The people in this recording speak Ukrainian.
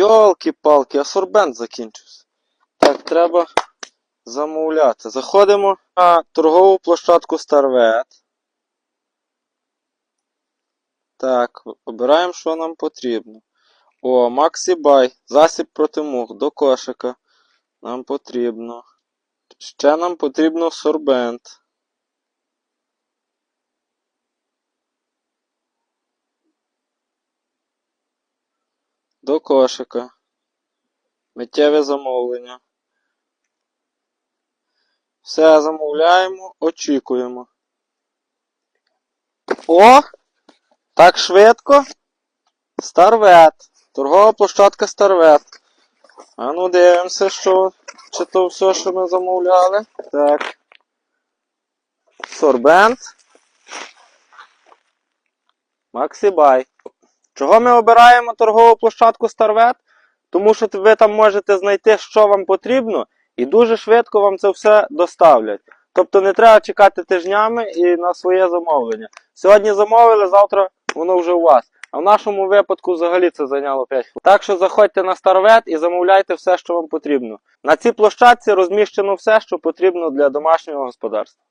Йолки-палки, асорбент закінчився. Так, треба замовляти. Заходимо на торгову площадку Старвет. Так, обираємо, що нам потрібно. О, Максі Бай. Засіб проти мух до кошика. Нам потрібно. Ще нам потрібно сорбент. До кошика. Миттєве замовлення. Все замовляємо, очікуємо. О! Так швидко. Старвет. Торгова площадка Старвет. А ну дивимося, що. Чи то все, що ми замовляли. Так. Сорбент. Максибай. Чого ми обираємо торгову площадку Старвет? Тому що ви там можете знайти, що вам потрібно, і дуже швидко вам це все доставлять. Тобто не треба чекати тижнями і на своє замовлення. Сьогодні замовили, завтра воно вже у вас. А в нашому випадку взагалі це зайняло 5 хвилин. Так що заходьте на Старвет і замовляйте все, що вам потрібно. На цій площадці розміщено все, що потрібно для домашнього господарства.